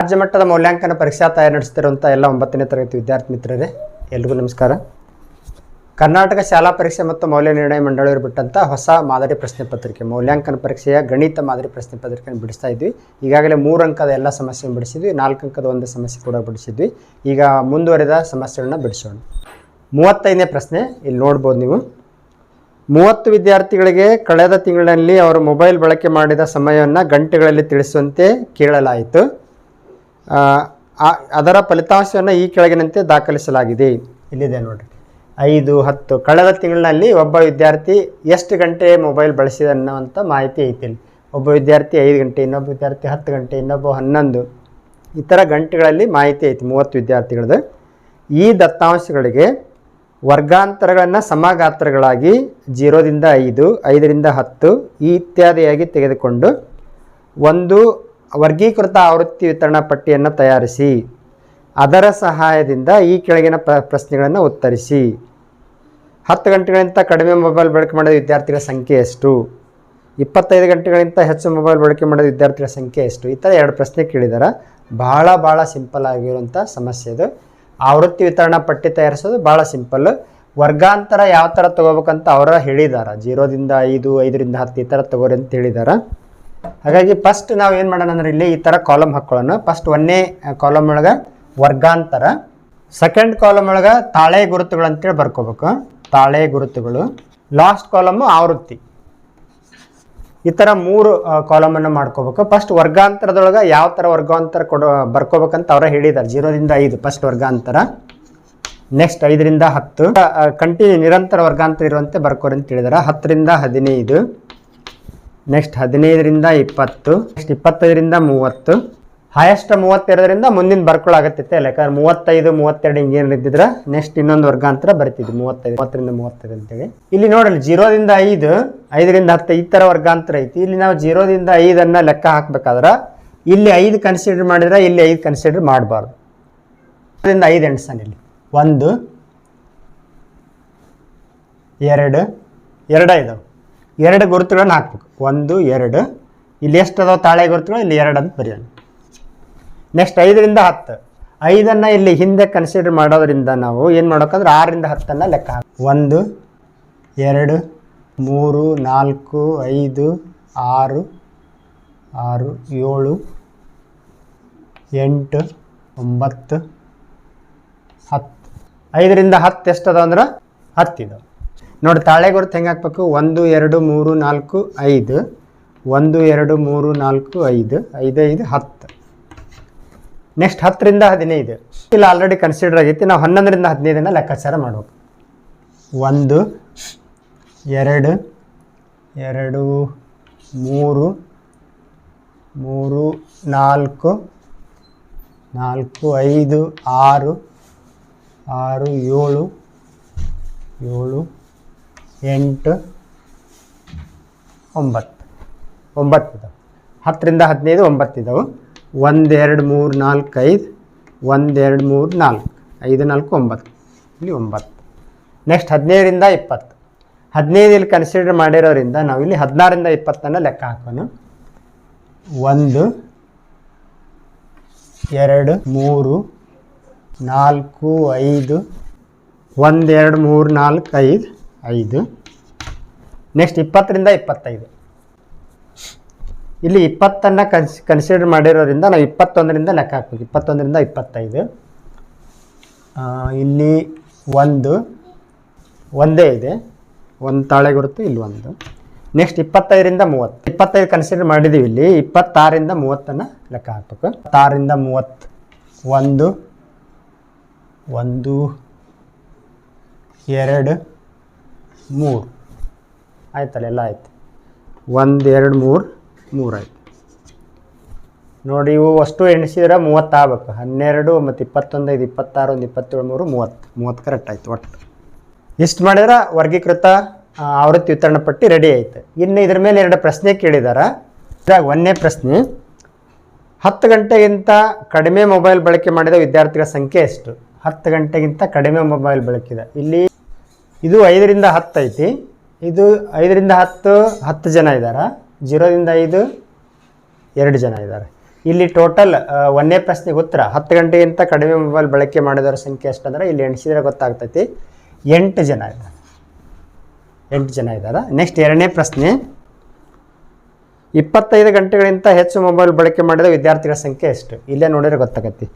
ರಾಜ್ಯ ಮಟ್ಟದ ಮೌಲ್ಯಾಂಕನ ಪರೀಕ್ಷಾ ತಯಾರಿ ನಡೆಸ್ತಿರುವಂಥ ಎಲ್ಲ ಒಂಬತ್ತನೇ ತರಗತಿ ವಿದ್ಯಾರ್ಥಿ ಮಿತ್ರರೇ, ಎಲ್ರಿಗೂ ನಮಸ್ಕಾರ. ಕರ್ನಾಟಕ ಶಾಲಾ ಪರೀಕ್ಷೆ ಮತ್ತು ಮೌಲ್ಯ ನಿರ್ಣಯ ಮಂಡಳಿ ಬಿಟ್ಟಂಥ ಹೊಸ ಮಾದರಿ ಪ್ರಶ್ನೆ ಪತ್ರಿಕೆ, ಮೌಲ್ಯಾಂಕನ ಪರೀಕ್ಷೆಯ ಗಣಿತ ಮಾದರಿ ಪ್ರಶ್ನೆ ಪತ್ರಿಕೆಯನ್ನು ಬಿಡಿಸ್ತಾ ಇದ್ವಿ. ಈಗಾಗಲೇ ಮೂರು ಅಂಕದ ಎಲ್ಲ ಸಮಸ್ಯೆಯನ್ನು ಬಿಡಿಸಿದ್ವಿ, ನಾಲ್ಕು ಅಂಕದ ಒಂದು ಸಮಸ್ಯೆ ಕೂಡ ಬಿಡಿಸಿದ್ವಿ. ಈಗ ಮುಂದುವರೆದ ಸಮಸ್ಯೆಗಳನ್ನ ಬಿಡಿಸೋಣ. ಮೂವತ್ತೈದನೇ ಪ್ರಶ್ನೆ, ಇಲ್ಲಿ ನೋಡ್ಬೋದು ನೀವು. ಮೂವತ್ತು ವಿದ್ಯಾರ್ಥಿಗಳಿಗೆ ಕಳೆದ ತಿಂಗಳಲ್ಲಿ ಅವರು ಮೊಬೈಲ್ ಬಳಕೆ ಮಾಡಿದ ಸಮಯವನ್ನು ಗಂಟೆಗಳಲ್ಲಿ ತಿಳಿಸುವಂತೆ ಕೇಳಲಾಯಿತು. ಅದರ ಫಲಿತಾಂಶವನ್ನು ಈ ಕೆಳಗಿನಂತೆ ದಾಖಲಿಸಲಾಗಿದೆ. ಇಲ್ಲಿದೆ ನೋಡಿರಿ. ಐದು, ಹತ್ತು. ಕಳೆದ ತಿಂಗಳಿನಲ್ಲಿ ಒಬ್ಬ ವಿದ್ಯಾರ್ಥಿ ಎಷ್ಟು ಗಂಟೆ ಮೊಬೈಲ್ ಬಳಸಿದ ಅನ್ನೋವಂಥ ಮಾಹಿತಿ ಐತಿ ಒಬ್ಬ ವಿದ್ಯಾರ್ಥಿ ಐದು ಗಂಟೆ, ಇನ್ನೊಬ್ಬ ವಿದ್ಯಾರ್ಥಿ ಹತ್ತು ಗಂಟೆ, ಇನ್ನೊಬ್ಬ ಹನ್ನೊಂದು. ಈ ಥರ ಗಂಟೆಗಳಲ್ಲಿ ಮಾಹಿತಿ ಐತಿ, ಮೂವತ್ತು ವಿದ್ಯಾರ್ಥಿಗಳದ್ದು. ಈ ದತ್ತಾಂಶಗಳಿಗೆ ವರ್ಗಾಂತರಗಳನ್ನು ಸಮಗಾತ್ರಗಳಾಗಿ ಜೀರೋದಿಂದ ಐದು, ಐದರಿಂದ ಹತ್ತು ಇತ್ಯಾದಿಯಾಗಿ ತೆಗೆದುಕೊಂಡು ಒಂದು ವರ್ಗೀಕೃತ ಆವೃತ್ತಿ ವಿತರಣಾ ಪಟ್ಟಿಯನ್ನು ತಯಾರಿಸಿ, ಅದರ ಸಹಾಯದಿಂದ ಈ ಕೆಳಗಿನ ಪ್ರ, ಪ್ರಶ್ನೆಗಳನ್ನು ಉತ್ತರಿಸಿ. ಹತ್ತು ಗಂಟೆಗಳಿಂದ ಕಡಿಮೆ ಮೊಬೈಲ್ ಬಳಕೆ ಮಾಡಿದ ವಿದ್ಯಾರ್ಥಿಗಳ ಸಂಖ್ಯೆ ಎಷ್ಟು? ಇಪ್ಪತ್ತೈದು ಗಂಟೆಗಳಿಂದ ಹೆಚ್ಚು ಮೊಬೈಲ್ ಬಳಕೆ ಮಾಡಿದ ವಿದ್ಯಾರ್ಥಿಗಳ ಸಂಖ್ಯೆ ಎಷ್ಟು? ಈ ಥರ ಎರಡು ಪ್ರಶ್ನೆ ಕೇಳಿದಾರೆ. ಭಾಳ ಭಾಳ ಸಿಂಪಲ್ ಆಗಿರುವಂಥ ಸಮಸ್ಯೆ ಇದು ಆವೃತ್ತಿ ವಿತರಣಾ ಪಟ್ಟಿ ತಯಾರಿಸೋದು ಭಾಳ ಸಿಂಪಲ್. ವರ್ಗಾಂತರ ಯಾವ ಥರ ತೊಗೋಬೇಕಂತ ಅವರ ಹೇಳಿದ್ದಾರೆ ಜೀರೋದಿಂದ ಐದು, ಐದರಿಂದ ಹತ್ತು ಈ ಥರ ತಗೋರಿ ಅಂತ ಹೇಳಿದಾರೆ. ಹಾಗಾಗಿ ಫಸ್ಟ್ ನಾವು ಏನು ಮಾಡೋಣ ಅಂದ್ರೆ ಇಲ್ಲಿ ಈ ಥರ ಕಾಲಮ್ ಹಾಕ್ಕೊಳ್ಳೋಣ ಫಸ್ಟ್ ಒಂದೇ ಕಾಲಮ್ ಒಳಗೆ ವರ್ಗಾಂತರ. ಸೆಕೆಂಡ್ ಕಾಲಮ್ ಒಳಗೆ ತಾಳೆ ಗುರುತುಗಳು ಅಂತೇಳಿ ಬರ್ಕೋಬೇಕು. ತಾಳೆ ಗುರುತುಗಳು. ಲಾಸ್ಟ್ ಕಾಲಮ್ಮು ಆವೃತ್ತಿ. ಈ ಥರ ಮೂರು ಕಾಲಮನ್ನು ಮಾಡ್ಕೋಬೇಕು. ಫಸ್ಟ್ ವರ್ಗಾಂತರದೊಳಗೆ ಯಾವ ಥರ ವರ್ಗಾಂತರ ಕೊಡೋ, ಬರ್ಕೋಬೇಕಂತ ಅವರೇ ಹೇಳಿದ್ದಾರೆ. ಜೀರೋದಿಂದ ಐದು ಫಸ್ಟ್ ವರ್ಗಾಂತರ. ನೆಕ್ಸ್ಟ್ ಐದರಿಂದ ಹತ್ತು. ಕಂಟಿನ್ಯೂ ನಿರಂತರ ವರ್ಗಾಂತರ ಇರುವಂತೆ ಬರ್ಕೋರಿ ಅಂತ ಹೇಳಿದಾರೆ ಹತ್ತರಿಂದ ಹದಿನೈದು. ನೆಕ್ಸ್ಟ್ ಹದಿನೈದರಿಂದ ಇಪ್ಪತ್ತು ನೆಕ್ಸ್ಟ್ ಇಪ್ಪತ್ತೈದರಿಂದ ಮೂವತ್ತು ಹೈಯೆಸ್ಟ್ ಮೂವತ್ತೆರಡರಿಂದ ಮುಂದಿನ ಬರ್ಕೊಳ್ಳಾಗತ್ತಿತ್ತೆ ಯಾಕಂದ್ರೆ ಮೂವತ್ತೈದು, ಮೂವತ್ತೆರಡು ಹಿಂಗೇನು ಇದ್ದಿದ್ರೆ ನೆಕ್ಸ್ಟ್ ಇನ್ನೊಂದು ವರ್ಗಾಂತರ ಬರ್ತಿದ್ವಿ, ಮೂವತ್ತೈದು, ಮೂವತ್ತರಿಂದ ಮೂವತ್ತೈದು ಅಂತೇಳಿ. ಇಲ್ಲಿ ನೋಡಲಿ, ಜೀರೋದಿಂದ ಐದು, ಐದರಿಂದ ಹತ್ತು ಈ ಥರ ವರ್ಗಾಂತರ ಐತಿ. ಇಲ್ಲಿ ನಾವು ಜೀರೋದಿಂದ ಐದನ್ನು ಲೆಕ್ಕ ಹಾಕ್ಬೇಕಾದ್ರೆ ಇಲ್ಲಿ ಐದು ಕನ್ಸಿಡರ್ ಮಾಡಿದ್ರೆ ಇಲ್ಲಿ ಐದು ಕನ್ಸಿಡರ್ ಮಾಡಬಾರ್ದು. ಅದರಿಂದ ಐದು ಎಣ್ಸನ್ ಇಲ್ಲಿ. ಒಂದು, ಎರಡು ಎರಡು ಇದಾವೆ ಎರಡು ಗುರುತುಗಳನ್ನು ಹಾಕ್ಬೇಕು. ಒಂದು, ಎರಡು. ಇಲ್ಲಿ ಎಷ್ಟು ಅದಾವೆ ತಾಳೆ ಗುರುತುಗಳು? ಇಲ್ಲಿ ಎರಡು ಅಂತ ಬರೆಯೋಣ. ನೆಕ್ಸ್ಟ್ ಐದರಿಂದ ಹತ್ತು. ಐದನ್ನು ಇಲ್ಲಿ ಹಿಂದೆ ಕನ್ಸಿಡರ್ ಮಾಡೋದ್ರಿಂದ ನಾವು ಏನು ಮಾಡ್ಬೇಕಂದ್ರೆ ಆರರಿಂದ ಹತ್ತನ್ನು ಲೆಕ್ಕ ಹಾಕಿ ಒಂದು, ಎರಡು, ಮೂರು, ನಾಲ್ಕು, ಐದು, ಆರು ಆರು, ಏಳು, ಎಂಟು, ಒಂಬತ್ತು, ಹತ್ತು. ಐದರಿಂದ ಹತ್ತು ಎಷ್ಟು ಅದಾವ ಅಂದ್ರೆ ಹತ್ತು ಇದಾವೆ ನೋಡಿ, ತಾಳೆ ಗುರುತು ಹೆಂಗೆ ಹಾಕ್ಬೇಕು? ಒಂದು, ಎರಡು, ಮೂರು, ನಾಲ್ಕು, ಐದು. ಒಂದು, ಎರಡು, ಮೂರು, ನಾಲ್ಕು, ಐದು. ಐದು ಐದು, ಹತ್ತು. ನೆಕ್ಸ್ಟ್ ಹತ್ತರಿಂದ ಹದಿನೈದು. ಇಲ್ಲ ಆಲ್ರೆಡಿ ಕನ್ಸಿಡರ್ ಆಗೈತಿ. ನಾವು ಹನ್ನೊಂದರಿಂದ ಹದಿನೈದನ್ನ ಲೆಕ್ಕಾಚಾರ ಮಾಡ್ಬೇಕು. ಒಂದು, ಎರಡು ಎರಡು, ಮೂರು ಮೂರು, ನಾಲ್ಕು ನಾಲ್ಕು, ಐದು, ಆರು ಆರು, ಏಳು ಏಳು ಎಂಟು, ಒಂಬತ್ತು. ಒಂಬತ್ತು ಇದಾವೆ. ಹತ್ತರಿಂದ ಹದಿನೈದು, ಒಂಬತ್ತು ಇದಾವೆ. ಒಂದು ಎರಡು ಮೂರು, ನಾಲ್ಕು, ಐದು. ಒಂದು ಎರಡು ಮೂರು, ನಾಲ್ಕು. ಐದು, ನಾಲ್ಕು, ಒಂಬತ್ತು. ಇಲ್ಲಿ ಒಂಬತ್ತು. ನೆಕ್ಸ್ಟ್ ಹದಿನೈದರಿಂದ ಇಪ್ಪತ್ತು. ಹದಿನೈದು ಇಲ್ಲಿ ಕನ್ಸಿಡರ್ ಮಾಡಿರೋರಿಂದ ನಾವು ಇಲ್ಲಿ ಹದಿನಾರರಿಂದ ಇಪ್ಪತ್ತನ್ನು ಲೆಕ್ಕ ಹಾಕೋಣ. ಒಂದು, ಎರಡು, ಮೂರು, ನಾಲ್ಕು, ಐದು. ಒಂದು ಎರಡು ಮೂರು, ನಾಲ್ಕು, ಐದು. ಐದು. ನೆಕ್ಸ್ಟ್ ಇಪ್ಪತ್ತರಿಂದ ಇಪ್ಪತ್ತೈದು. ಇಲ್ಲಿ ಇಪ್ಪತ್ತನ್ನು ಕನ್ಸ್ ಕನ್ಸಿಡರ್ ಮಾಡಿರೋದ್ರಿಂದ ನಾವು ಇಪ್ಪತ್ತೊಂದರಿಂದ ಲೆಕ್ಕ ಹಾಕ್ಬೇಕು. ಇಪ್ಪತ್ತೊಂದರಿಂದ ಇಪ್ಪತ್ತೈದು. ಇಲ್ಲಿ ಒಂದು, ಒಂದೇ ಇದೆ. ಒಂದು ತಾಳೆ ಗುರುತು ಇಲ್ಲಿ ಒಂದು. ನೆಕ್ಸ್ಟ್ ಇಪ್ಪತ್ತೈದರಿಂದ ಮೂವತ್ತು. ಇಪ್ಪತ್ತೈದು ಕನ್ಸಿಡರ್ ಮಾಡಿದ್ದೀವಿ ಇಲ್ಲಿ. ಇಪ್ಪತ್ತಾರರಿಂದ ಮೂವತ್ತನ್ನು ಲೆಕ್ಕ ಹಾಕ್ಬೇಕು. ಇಪ್ಪತ್ತಾರರಿಂದ ಮೂವತ್ತು, ಒಂದು ಒಂದು, ಎರಡು ಮೂರು. ಆಯ್ತಲ್ಲ ಎಲ್ಲ ಆಯ್ತು. ಒಂದು ಎರಡು ಮೂರು ಮೂರು ಆಯ್ತು. ನೋಡಿ ಇವು ಅಷ್ಟು ಎಣಿಸಿದ್ರೆ ಮೂವತ್ತು ಆಗ್ಬೇಕು. ಹನ್ನೆರಡು ಮತ್ತು ಇಪ್ಪತ್ತೊಂದು ಐದು ಇಪ್ಪತ್ತಾರು ಒಂದು ಇಪ್ಪತ್ತೇಳು ಮೂರು ಮೂವತ್ತು. ಮೂವತ್ತು ಕರೆಕ್ಟ್ ಆಯ್ತು ಒಟ್ಟು. ಇಷ್ಟು ಮಾಡಿದ್ರೆ ವರ್ಗೀಕೃತ ಆವೃತ್ತಿ ವಿತರಣ ಪಟ್ಟಿ ರೆಡಿ ಆಯ್ತು. ಇನ್ನು ಇದ್ರ ಮೇಲೆ ಎರಡು ಪ್ರಶ್ನೆ ಕೇಳಿದಾರ. ಇದ್ರಾಗ ಒಂದನೇ ಪ್ರಶ್ನೆ ಹತ್ತು ಗಂಟೆಗಿಂತ ಕಡಿಮೆ ಮೊಬೈಲ್ ಬಳಕೆ ಮಾಡಿದ ವಿದ್ಯಾರ್ಥಿಗಳ ಸಂಖ್ಯೆ ಎಷ್ಟು? ಹತ್ತು ಗಂಟೆಗಿಂತ ಕಡಿಮೆ ಮೊಬೈಲ್ ಬಳಕಿದೆ. ಇಲ್ಲಿ ಇದು ಐದರಿಂದ ಹತ್ತು ಐತಿ. ಇದು ಐದರಿಂದ ಹತ್ತು ಹತ್ತು ಜನ ಇದ್ದಾರೆ ಜೀರೋದಿಂದ ಐದು, ಎರಡು ಜನ ಇದ್ದಾರೆ ಇಲ್ಲಿ ಟೋಟಲ್ ಒಂದನೇ ಪ್ರಶ್ನೆಗೆ ಉತ್ತರ. ಹತ್ತು ಗಂಟೆಗಿಂತ ಕಡಿಮೆ ಮೊಬೈಲ್ ಬಳಕೆ ಮಾಡಿದವರ ಸಂಖ್ಯೆ ಎಷ್ಟಂದ್ರೆ ಇಲ್ಲಿ ಎಣಿಸಿದ್ರೆ ಗೊತ್ತಾಗ್ತೈತಿ. ಎಂಟು ಜನ ಇದ್ದಾರೆ ಎಂಟು ಜನ ಇದ್ದಾರೆ ನೆಕ್ಸ್ಟ್ ಎರಡನೇ ಪ್ರಶ್ನೆ. ಇಪ್ಪತ್ತೈದು ಗಂಟೆಗಳಿಂತ ಹೆಚ್ಚು ಮೊಬೈಲ್ ಬಳಕೆ ಮಾಡಿದ ವಿದ್ಯಾರ್ಥಿಗಳ ಸಂಖ್ಯೆ ಎಷ್ಟು? ಇಲ್ಲೇ ನೋಡಿದ್ರೆ ಗೊತ್ತಾಗತ್ತೆ.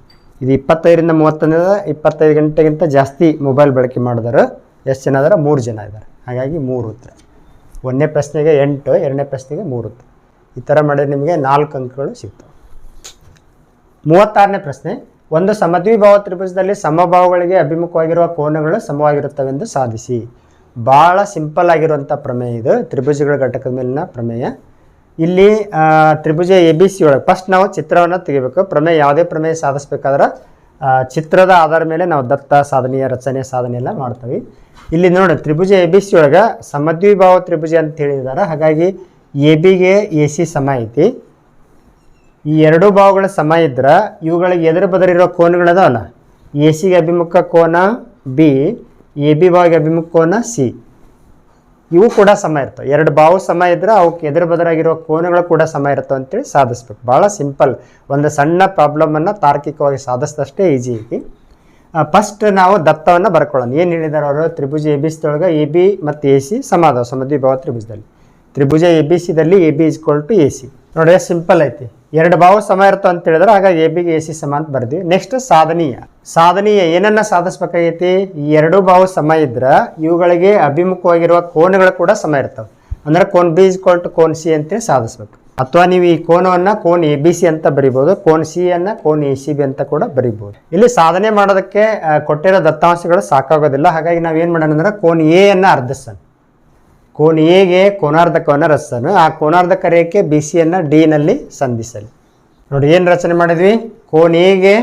ಇದು ಇಪ್ಪತ್ತೈದರಿಂದ ಮೂವತ್ತೊಂದರಿಂದ ಇಪ್ಪತ್ತೈದು ಗಂಟೆಗಿಂತ ಜಾಸ್ತಿ ಮೊಬೈಲ್ ಬಳಕೆ ಮಾಡಿದಾರೆ ಎಷ್ಟು ಜನ ಇದಾರೆ ಮೂರು ಜನ ಇದ್ದಾರೆ ಹಾಗಾಗಿ ಮೂರು ಉತ್ತರ. ಒಂದನೇ ಪ್ರಶ್ನೆಗೆ ಎಂಟು, ಎರಡನೇ ಪ್ರಶ್ನೆಗೆ ಮೂರು ಉತ್ತರ. ಈ ಥರ ಮಾಡಿದ್ರೆ ನಿಮಗೆ ನಾಲ್ಕು ಅಂಕಗಳು ಸಿಗ್ತವೆ. ಮೂವತ್ತಾರನೇ ಪ್ರಶ್ನೆ, ಒಂದು ಸಮದ್ವಿಭಾವ ತ್ರಿಭುಜದಲ್ಲಿ ಸಮಭಾವಗಳಿಗೆ ಅಭಿಮುಖವಾಗಿರುವ ಕೋನಗಳು ಸಮವಾಗಿರುತ್ತವೆಂದು ಸಾಧಿಸಿ. ಭಾಳ ಸಿಂಪಲ್ ಆಗಿರುವಂಥ ಪ್ರಮೇಯ ಇದು, ತ್ರಿಭುಜಗಳ ಘಟಕದ ಮೇಲಿನ ಪ್ರಮೇಯ. ಇಲ್ಲಿ ತ್ರಿಭುಜ ಎ ಬಿ ಸಿ ಒಳಗೆ. ಫಸ್ಟ್ ನಾವು ಚಿತ್ರವನ್ನು ತೆಗಿಬೇಕು. ಪ್ರಮೇಯ, ಯಾವುದೇ ಪ್ರಮೇಯ ಸಾಧಿಸ್ಬೇಕಾದ್ರೆ ಚಿತ್ರದ ಆಧಾರ ಮೇಲೆ ನಾವು ದತ್ತ ಸಾಧನೆಯ ರಚನೆ ಸಾಧನೆ ಎಲ್ಲ ಮಾಡ್ತೀವಿ. ಇಲ್ಲಿ ನೋಡಿ, ತ್ರಿಭುಜ ಎ ಬಿ ಸಿ ಒಳಗೆ ಸಮದ್ವಿಭಾವ ತ್ರಿಭುಜ ಅಂತ ಹೇಳಿದ್ದಾರೆ. ಹಾಗಾಗಿ ಎ ಬಿಗೆ ಎ ಸಿ ಸಮ ಐತಿ. ಈ ಎರಡು ಭಾವಗಳ ಸಮ ಇದ್ರೆ ಇವುಗಳಿಗೆ ಎದುರು ಬದರಿರೋ ಕೋನಗಳದಾವಲ್ಲ ಎ ಸಿಗೆ ಅಭಿಮುಖ ಕೋನ ಬಿ, ಎ ಬಿ ಭಾವಿಗೆ ಅಭಿಮುಖ ಕೋನ ಸಿ. ಇವು ಕೂಡ ಸಮ ಇರ್ತವೆ. ಎರಡು ಬಾವು ಸಮ ಇದ್ರೆ ಅವಕ್ಕೆ ಎದುರು ಬದರಾಗಿರೋ ಕೋನಗಳು ಕೂಡ ಸಮ ಇರ್ತವೆ ಅಂತೇಳಿ ಸಾಧಿಸ್ಬೇಕು. ಭಾಳ ಸಿಂಪಲ್. ಒಂದು ಸಣ್ಣ ಪ್ರಾಬ್ಲಮನ್ನು ತಾರ್ಕಿಕವಾಗಿ ಸಾಧಿಸಿದಷ್ಟೇ ಈಜಿ ಐತಿ ಫಸ್ಟ್ ನಾವು ದತ್ತವನ್ನು ಬರ್ಕೊಳ್ಳೋಣ. ಏನು ಹೇಳಿದಾರೆ ಅವರು? ತ್ರಿಭುಜ ಎ ಬಿ ಸಿದೊಳಗೆ ಎ ಬಿ ಮತ್ತು ಎ ಸಿ ಅದಾವ ಸಮದ್ವಿಭಾವ ತ್ರಿಭುಜದಲ್ಲಿ. ತ್ರಿಭುಜ A B ಸಿದಲ್ಲಿ A B is equal to A C. ನೋಡಿ ಸಿಂಪಲ್ ಐತಿ. ಎರಡು ಭಾವ ಸಮ ಇರ್ತಾವ ಅಂತ ಹೇಳಿದ್ರೆ ಹಾಗಾಗಿ ಎ ಬಿಗೆ ಎ ಸಿ ಸಮ ಅಂತ ಬರ್ತೀವಿ ನೆಕ್ಸ್ಟ್ ಸಾಧನೀಯ. ಸಾಧನೀಯ ಏನನ್ನ ಸಾಧಿಸ್ಬೇಕಾಗೈತಿ? ಈ ಎರಡು ಭಾವ ಸಮ ಇದ್ರೆ ಇವುಗಳಿಗೆ ಅಭಿಮುಖವಾಗಿರುವ ಕೋನಗಳು ಕೂಡ ಸಮ ಇರ್ತವೆ. ಅಂದ್ರೆ ಕೋನ್ ಬಿ ಇಸ್ಕೊಲ್ ಟು ಕೋನ್ ಸಿ ಅಂತೇಳಿ ಸಾಧಿಸ್ಬೇಕು. ಅಥವಾ ನೀವು ಈ ಕೋನವನ್ನು ಕೋನ್ ಎ ಬಿ ಸಿ ಅಂತ ಬರಿಬೋದು, ಕೋನ್ ಸಿ ಅನ್ನ ಕೋನ್ ಎ ಸಿ ಬಿ ಅಂತ ಕೂಡ ಬರಿಬೋದು. ಇಲ್ಲಿ ಸಾಧನೆ ಮಾಡೋದಕ್ಕೆ ಕೊಟ್ಟಿರೋ ದತ್ತಾಂಶಗಳು ಸಾಕಾಗೋದಿಲ್ಲ. ಹಾಗಾಗಿ ನಾವು ಏನು ಮಾಡೋಣ ಅಂದ್ರೆ ಕೋನ್ ಎ ಅನ್ನ ಅರ್ಧಿಸೋಣ. ಕೋನ್ ಎಗೆ ಕೋನಾರ್ಧಕವನ್ನು ರಸನು ಆ ಕೋನಾರ್ಧಕ ರೇಖೆ ಬಿ ಸಿಯನ್ನು ಡಿನಲ್ಲಿ ಸಂಧಿಸಲಿ. ನೋಡಿ, ಏನು ರಚನೆ ಮಾಡಿದ್ವಿ? ಕೋನ್ ಎಗೆ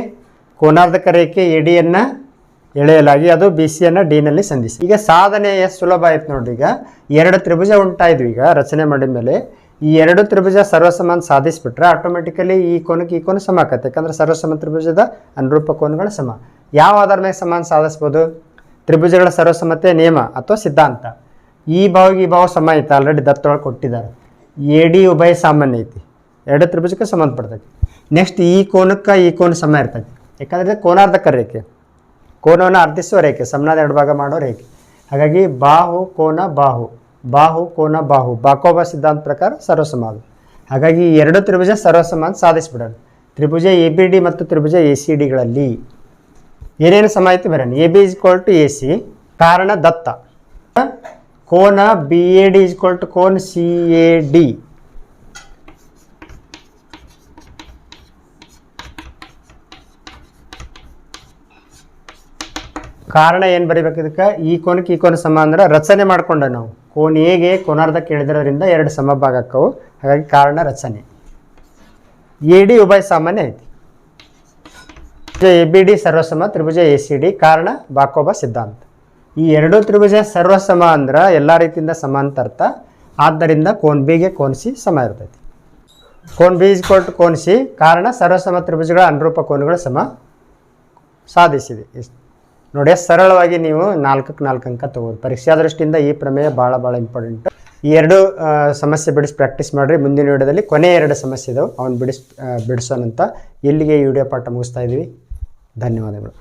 ಕೋನಾರ್ಧಕ ರೇಖೆ ಎ ಡಿಯನ್ನು ಎಳೆಯಲಾಗಿ ಅದು ಬಿ ಸಿಯನ್ನು ಡಿನಲ್ಲಿ ಸಂಧಿಸಿ. ಈಗ ಸಾಧನೆ ಎಷ್ಟು ಸುಲಭ ಆಯ್ತು ನೋಡಿ ಈಗ. ಎರಡು ತ್ರಿಭುಜ ಉಂಟಾಯಿದ್ವಿ ಈಗ ರಚನೆ ಮಾಡಿದ ಮೇಲೆ ಈ ಎರಡು ತ್ರಿಭುಜ ಸರ್ವಸಮಾನ ಸಾಧಿಸಿಬಿಟ್ರೆ ಆಟೋಮೆಟಿಕಲಿ ಈ ಕೋನಕ್ಕೆ ಈ ಕೋನ ಸಮ ಆಗತ್ತೆ ಯಾಕಂದರೆ ಸರ್ವಸಮ ತ್ರಿಭುಜದ ಅನುರೂಪ ಕೋನಗಳ ಸಮ. ಯಾವ ಆಧಾರ ಮೇಲೆ ಸಮಾನ ಸಾಧಿಸ್ಬೋದು? ತ್ರಿಭುಜಗಳ ಸರ್ವಸಮತೆ ನಿಯಮ ಅಥವಾ ಸಿದ್ಧಾಂತ. ಈ ಭಾವಿಗೆ ಈ ಭಾವ ಸಮ ಐತೆ. ಆಲ್ರೆಡಿ ದತ್ತೊಳಗೆ ಕೊಟ್ಟಿದ್ದಾರೆ. ಎ ಡಿ ಉಭಯ ಸಾಮಾನ್ಯ ಐತಿ. ಎರಡು ತ್ರಿಭುಜಕ್ಕೆ ಸಂಬಂಧಪಡ್ತೈತಿ. ನೆಕ್ಸ್ಟ್ ಈ ಕೋನಕ್ಕೆ ಈ ಕೋನ ಸಮ ಇರ್ತೈತಿ. ಯಾಕಂದರೆ ಕೋನಾರ್ಧಕ ರೇಖೆ. ಕೋನವನ್ನು ಅರ್ಧಿಸುವ ರೇಖೆ. ಸಮನಾದ ಎರಡು ಭಾಗ ಮಾಡೋ ರೇಖೆ. ಹಾಗಾಗಿ ಬಾಹು, ಕೋನ, ಬಾಹು. ಬಾಹು, ಕೋನ, ಬಾಹು. ಬಾಕೋಬ ಸಿದ್ಧಾಂತ ಪ್ರಕಾರ ಸರ್ವಸಮ ಅದು. ಹಾಗಾಗಿ ಎರಡು ತ್ರಿಭುಜ ಸರ್ವಸಮ ಅಂತ ಸಾಧಿಸ್ಬಿಡೋಣ. ತ್ರಿಭುಜ ಎ ಬಿ ಡಿ ಮತ್ತು ತ್ರಿಭುಜ ಎ ಸಿ ಡಿಗಳಲ್ಲಿ ಏನೇನು ಸಮ ಐತಿ ಬರೋಣ A B is to A C ಕಾರಣ ದತ್ತ. ಕೋನ B A D is to cone C A D ಕಾರಣ ಏನು ಬರಿಬೇಕು ಇದಕ್ಕೆ? ಈ ಕೋನಕ್ಕೆ ಈ ಕೋನ ಸಮ ಅಂದ್ರೆ ರಚನೆ ಮಾಡ್ಕೊಂಡೆ ನಾವು. ಕೋನ್ ಎಗೆ ಕೋನಾರ್ಧಕ್ಕೆ ಎಳೆದಿರೋದ್ರಿಂದ ಎರಡು ಸಮಭಾಗ ಆಕ್ಕವು ಹಾಗಾಗಿ ಕಾರಣ ರಚನೆ. ಎ ಡಿ ಉಭಯ ಸಾಮಾನ್ಯ ಐತಿ. ಎ ಬಿ ಡಿ ಸರ್ವಸಮ, ತ್ರಿಭುಜ ಎ ಸಿ ಡಿ ಕಾರಣ ಬಾಕೋಬ ಸಿದ್ಧಾಂತ. ಈ ಎರಡು ತ್ರಿಭುಜ ಸರ್ವಸಮ ಅಂದ್ರೆ ಎಲ್ಲ ರೀತಿಯಿಂದ ಸಮ ಅಂತ ಆದ್ದರಿಂದ ಕೋನ್ ಬಿಗೆ ಕೋನ್ ಸಿ ಸಮ ಇರ್ತೈತಿ. ಕೋನ್ ಬಿ ಇಸ್ ಟು ಕೋನ್ ಸಿ ಕಾರಣ ಸರ್ವಸಮ ತ್ರಿಭುಜಗಳ ಅನುರೂಪ ಕೋನಗಳು ಸಮ ಸಾಧಿಸಿದೆ. ಇಷ್ಟು ನೋಡಿ, ಸರಳವಾಗಿ ನೀವು ನಾಲ್ಕಕ್ಕೆ ನಾಲ್ಕು ಅಂಕ ತಗೋದು ಪರೀಕ್ಷಾ ದೃಷ್ಟಿಯಿಂದ ಈ ಪ್ರಮೇಯ ಭಾಳ ಭಾಳ ಇಂಪಾರ್ಟೆಂಟ್ ಈ ಎರಡು ಸಮಸ್ಯೆ ಬಿಡಿಸಿ ಪ್ರಾಕ್ಟೀಸ್ ಮಾಡಿರಿ. ಮುಂದಿನ ವಿಡಿಯೋದಲ್ಲಿ ಕೊನೆ ಎರಡು ಸಮಸ್ಯೆ ಇದಾವೆ. ಅವ್ನು ಬಿಡಿಸ್ ಬಿಡಿಸೋಣಂತ. ಇಲ್ಲಿಗೆ ಈ ವಿಡಿಯೋ ಪಾಠ ಮುಗಿಸ್ತಾ ಇದ್ದೀವಿ. ಧನ್ಯವಾದಗಳು.